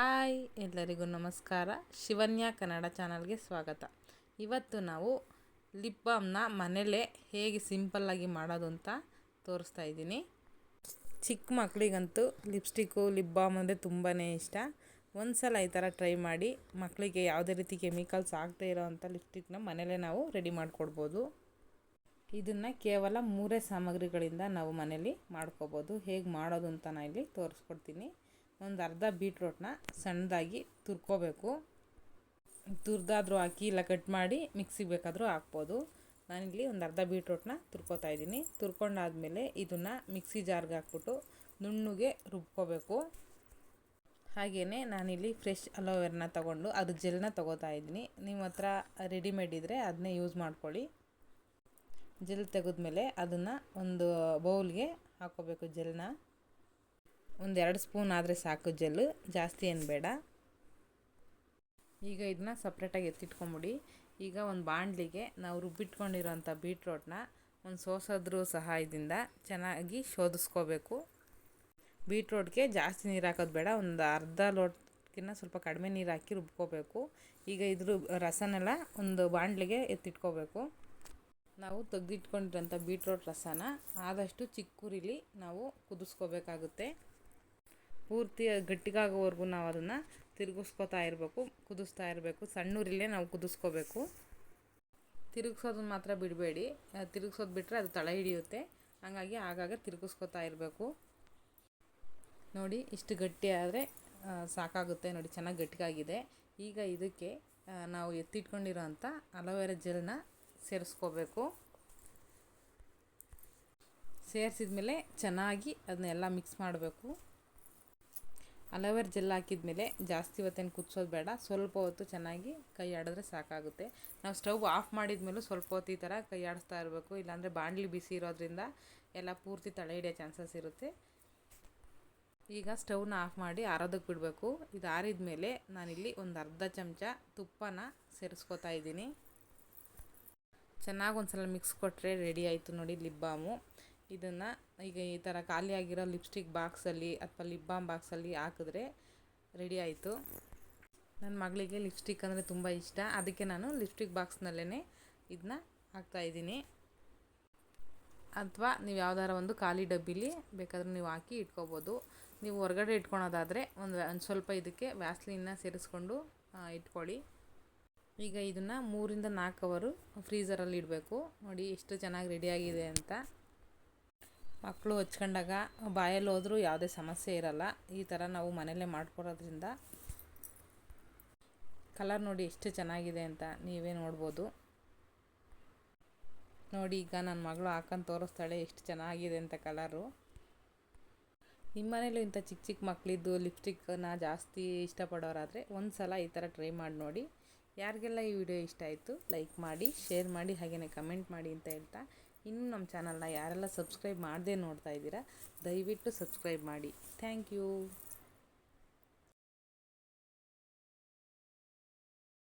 Hi, ಎಲ್ಲರಿಗೂ ನಮಸ್ಕಾರ. ಶಿವನ್ಯ ಕನ್ನಡ ಚಾನಲ್ಗೆ ಸ್ವಾಗತ. ಇವತ್ತು ನಾವು ಲಿಪ್ ಬಾಮ್ನ ಮನೇಲೇ ಹೇಗೆ ಸಿಂಪಲ್ಲಾಗಿ ಮಾಡೋದು ಅಂತ ತೋರಿಸ್ತಾ ಇದ್ದೀನಿ. ಚಿಕ್ಕ ಮಕ್ಕಳಿಗಂತೂ ಲಿಪ್ಸ್ಟಿಕ್ಕು, ಲಿಪ್ ಬಾಮ್ ಅಂದರೆ ತುಂಬಾ ಇಷ್ಟ. ಒಂದು ಸಲ ಈ ಥರ ಟ್ರೈ ಮಾಡಿ ಮಕ್ಕಳಿಗೆ ಯಾವುದೇ ರೀತಿ ಕೆಮಿಕಲ್ಸ್ ಆಗದೆ ಇರೋವಂಥ ಲಿಪ್ಸ್ಟಿಕ್ನ ಮನೇಲೇ ನಾವು ರೆಡಿ ಮಾಡಿಕೊಡ್ಬೋದು. ಇದನ್ನು ಕೇವಲ ಮೂರೇ ಸಾಮಗ್ರಿಗಳಿಂದ ನಾವು ಮನೇಲಿ ಮಾಡ್ಕೋಬೋದು. ಹೇಗೆ ಮಾಡೋದು ಅಂತ ನಾನು ಇಲ್ಲಿ ತೋರಿಸ್ಕೊಡ್ತೀನಿ. ಒಂದು ಅರ್ಧ ಬೀಟ್ರೋಟ್ನ ಸಣ್ಣದಾಗಿ ತುರ್ಕೋಬೇಕು. ತುರಿದಾದ್ರೂ ಹಾಕಿ ಇಲ್ಲ ಕಟ್ ಮಾಡಿ ಮಿಕ್ಸಿಗೆ ಬೇಕಾದರೂ ಹಾಕ್ಬೋದು. ನಾನಿಲ್ಲಿ ಒಂದು ಅರ್ಧ ಬೀಟ್ರೋಟ್ನ ತುರ್ಕೋತಾ ಇದ್ದೀನಿ. ತುರ್ಕೊಂಡಾದಮೇಲೆ ಇದನ್ನು ಮಿಕ್ಸಿ ಜಾರ್ಗೆ ಹಾಕ್ಬಿಟ್ಟು ನುಣ್ಣಗೆ ರುಬ್ಕೋಬೇಕು. ಹಾಗೆಯೇ ನಾನಿಲ್ಲಿ ಫ್ರೆಶ್ ಅಲೋವೆರನ್ನ ತೊಗೊಂಡು ಅದು ಜೆಲ್ನ ತೊಗೋತಾ ಇದ್ದೀನಿ. ನಿಮ್ಮ ಹತ್ರ ರೆಡಿಮೇಡ್ ಇದ್ದರೆ ಅದನ್ನೇ ಯೂಸ್ ಮಾಡ್ಕೊಳ್ಳಿ. ಜೆಲ್ ತೆಗೆದ್ಮೇಲೆ ಅದನ್ನು ಒಂದು ಬೌಲ್ಗೆ ಹಾಕ್ಕೋಬೇಕು ಜೆಲ್ನ. ಒಂದು ಎರಡು ಸ್ಪೂನ್ ಆದರೆ ಸಾಕು ಜೆಲ್ಲು, ಜಾಸ್ತಿ ಏನು ಬೇಡ. ಈಗ ಇದನ್ನ ಸಪ್ರೇಟಾಗಿ ಎತ್ತಿಟ್ಕೊಂಬಿಡಿ. ಈಗ ಒಂದು ಬಾಣಲಿಗೆ ನಾವು ರುಬ್ಬಿಟ್ಕೊಂಡಿರೋಂಥ ಬೀಟ್ರೋಟ್ನ ಒಂದು ಸೋಸೋದ್ರ ಸಹಾಯದಿಂದ ಚೆನ್ನಾಗಿ ಶೋಧಿಸ್ಕೋಬೇಕು. ಬೀಟ್ರೋಟ್ಗೆ ಜಾಸ್ತಿ ನೀರು ಹಾಕೋದು ಬೇಡ, ಒಂದು ಅರ್ಧ ಲೋಟ್ಕಿನ್ನ ಸ್ವಲ್ಪ ಕಡಿಮೆ ನೀರು ಹಾಕಿ ರುಬ್ಕೋಬೇಕು. ಈಗ ಇದ್ರ ರಸನೆಲ್ಲ ಒಂದು ಬಾಣಲಿಗೆ ಎತ್ತಿಟ್ಕೋಬೇಕು. ನಾವು ತೆಗೆದಿಟ್ಕೊಂಡಿರೋಂಥ ಬೀಟ್ರೋಟ್ ರಸನ ಆದಷ್ಟು ಚಿಕ್ಕೂರಿಲಿ ನಾವು ಕುದಿಸ್ಕೋಬೇಕಾಗುತ್ತೆ. ಪೂರ್ತಿ ಗಟ್ಟಿಗಾಗೋವರೆಗೂ ನಾವು ಅದನ್ನು ತಿರುಗಿಸ್ಕೊತಾ ಇರಬೇಕು, ಕುದಿಸ್ತಾ ಇರಬೇಕು. ಸಣ್ಣೂರಿಲ್ಲೇ ನಾವು ಕುದಿಸ್ಕೋಬೇಕು. ತಿರುಗಿಸೋದನ್ನ ಮಾತ್ರ ಬಿಡಬೇಡಿ. ತಿರುಗಿಸೋದು ಬಿಟ್ಟರೆ ಅದು ತಳ ಹಿಡಿಯುತ್ತೆ. ಹಾಗಾಗಿ ಆಗಾಗ ತಿರುಗಿಸ್ಕೊತಾ ಇರಬೇಕು. ನೋಡಿ, ಇಷ್ಟು ಗಟ್ಟಿ ಆದರೆ ಸಾಕಾಗುತ್ತೆ. ನೋಡಿ, ಚೆನ್ನಾಗಿ ಗಟ್ಟಿಗಾಗಿದೆ. ಈಗ ಇದಕ್ಕೆ ನಾವು ಎತ್ತಿಟ್ಕೊಂಡಿರೋ ಅಂಥ ಅಲೋವೆರಾ ಜೆಲ್ನ ಸೇರಿಸ್ಕೋಬೇಕು. ಸೇರಿಸಿದ್ಮೇಲೆ ಚೆನ್ನಾಗಿ ಅದನ್ನೆಲ್ಲ ಮಿಕ್ಸ್ ಮಾಡಬೇಕು. ಅಲೋವೆರ್ ಜೆಲ್ ಹಾಕಿದ್ಮೇಲೆ ಜಾಸ್ತಿ ಹೊತ್ತೇನು ಕುದಿಸೋದು ಬೇಡ. ಸ್ವಲ್ಪ ಹೊತ್ತು ಚೆನ್ನಾಗಿ ಕೈ ಆಡಿದ್ರೆ ಸಾಕಾಗುತ್ತೆ. ನಾವು ಸ್ಟವ್ ಆಫ್ ಮಾಡಿದ ಮೇಲೂ ಸ್ವಲ್ಪ ಹೊತ್ತು ಈ ಥರ ಕೈ ಆಡಿಸ್ತಾ ಇರಬೇಕು. ಇಲ್ಲಾಂದರೆ ಬಾಣಲಿ ಬಿಸಿ ಇರೋದ್ರಿಂದ ಎಲ್ಲ ಪೂರ್ತಿ ತಳೆ ಹಿಡಿಯೋ ಚಾನ್ಸಸ್ ಇರುತ್ತೆ. ಈಗ ಸ್ಟವ್ನ ಆಫ್ ಮಾಡಿ ಆರೋದಕ್ಕೆ ಬಿಡಬೇಕು. ಇದು ಆರಿದ ಮೇಲೆ ನಾನಿಲ್ಲಿ ಒಂದು ಅರ್ಧ ಚಮಚ ತುಪ್ಪನ ಸೇರಿಸ್ಕೊತಾ ಇದ್ದೀನಿ. ಚೆನ್ನಾಗಿ ಒಂದು ಸಲ ಮಿಕ್ಸ್ ಕೊಟ್ಟರೆ ರೆಡಿ ಆಯಿತು ನೋಡಿ ಲಿಪ್ ಬಾಮು. ಇದನ್ನು ಈಗ ಈ ಥರ ಖಾಲಿಯಾಗಿರೋ ಲಿಪ್ಸ್ಟಿಕ್ ಬಾಕ್ಸಲ್ಲಿ ಅಥವಾ ಲಿಪ್ ಬಾಮ್ ಬಾಕ್ಸಲ್ಲಿ ಹಾಕಿದ್ರೆ ರೆಡಿ ಆಯಿತು. ನನ್ನ ಮಗಳಿಗೆ ಲಿಪ್ಸ್ಟಿಕ್ ಅಂದರೆ ತುಂಬ ಇಷ್ಟ. ಅದಕ್ಕೆ ನಾನು ಲಿಪ್ಸ್ಟಿಕ್ ಬಾಕ್ಸ್ನಲ್ಲೇ ಇದನ್ನ ಹಾಕ್ತಾಯಿದ್ದೀನಿ ಅಥವಾ ನೀವು ಯಾವ್ದಾರ ಒಂದು ಖಾಲಿ ಡಬ್ಬಿಲಿ ಬೇಕಾದ್ರೆ ನೀವು ಹಾಕಿ ಇಟ್ಕೋಬೋದು. ನೀವು ಹೊರಗಡೆ ಇಟ್ಕೊಳೋದಾದರೆ ಒಂದು ಒಂದು ಸ್ವಲ್ಪ ಇದಕ್ಕೆ ವ್ಯಾಸ್ಲಿನ್ನ ಸೇರಿಸ್ಕೊಂಡು ಇಟ್ಕೊಳ್ಳಿ. ಈಗ ಇದನ್ನು ಮೂರಿಂದ ನಾಲ್ಕು ಅವರು ಫ್ರೀಝರಲ್ಲಿ ಇಡಬೇಕು. ನೋಡಿ ಎಷ್ಟು ಚೆನ್ನಾಗಿ ರೆಡಿಯಾಗಿದೆ ಅಂತ. ಮಕ್ಕಳು ಹಚ್ಕೊಂಡಾಗ ಬಾಯಲ್ಲಿ ಹೋದರೂ ಯಾವುದೇ ಸಮಸ್ಯೆ ಇರಲ್ಲ. ಈ ಥರ ನಾವು ಮನೆಯಲ್ಲೇ ಮಾಡ್ಕೊಡೋದ್ರಿಂದ ಕಲರ್ ನೋಡಿ ಎಷ್ಟು ಚೆನ್ನಾಗಿದೆ ಅಂತ ನೀವೇ ನೋಡ್ಬೋದು. ನೋಡಿ ಈಗ ನನ್ನ ಮಗಳು ಹಾಕೊಂಡು ತೋರಿಸ್ತಾಳೆ ಎಷ್ಟು ಚೆನ್ನಾಗಿದೆ ಅಂತ ಕಲರು. ನಿಮ್ಮ ಮನೇಲೂ ಇಂಥ ಚಿಕ್ಕ ಚಿಕ್ಕ ಮಕ್ಕಳಿದ್ದು ಲಿಪ್ಸ್ಟಿಕ್ಕನ್ನ ಜಾಸ್ತಿ ಇಷ್ಟಪಡೋರಾದರೆ ಒಂದು ಸಲ ಈ ಥರ ಟ್ರೈ ಮಾಡಿ ನೋಡಿ. ಯಾರಿಗೆಲ್ಲ ಈ ವಿಡಿಯೋ ಇಷ್ಟ ಆಯಿತು ಲೈಕ್ ಮಾಡಿ, ಶೇರ್ ಮಾಡಿ ಹಾಗೆಯೇ ಕಮೆಂಟ್ ಮಾಡಿ ಅಂತ ಹೇಳ್ತಾ ಇನ್ನೂ ನಮ್ಮ ಚಾನಲ್ನ ಯಾರೆಲ್ಲ ಸಬ್ಸ್ಕ್ರೈಬ್ ಮಾಡದೆ ನೋಡ್ತಾ ಇದ್ದೀರಾ ದಯವಿಟ್ಟು ಸಬ್ಸ್ಕ್ರೈಬ್ ಮಾಡಿ. Thank you.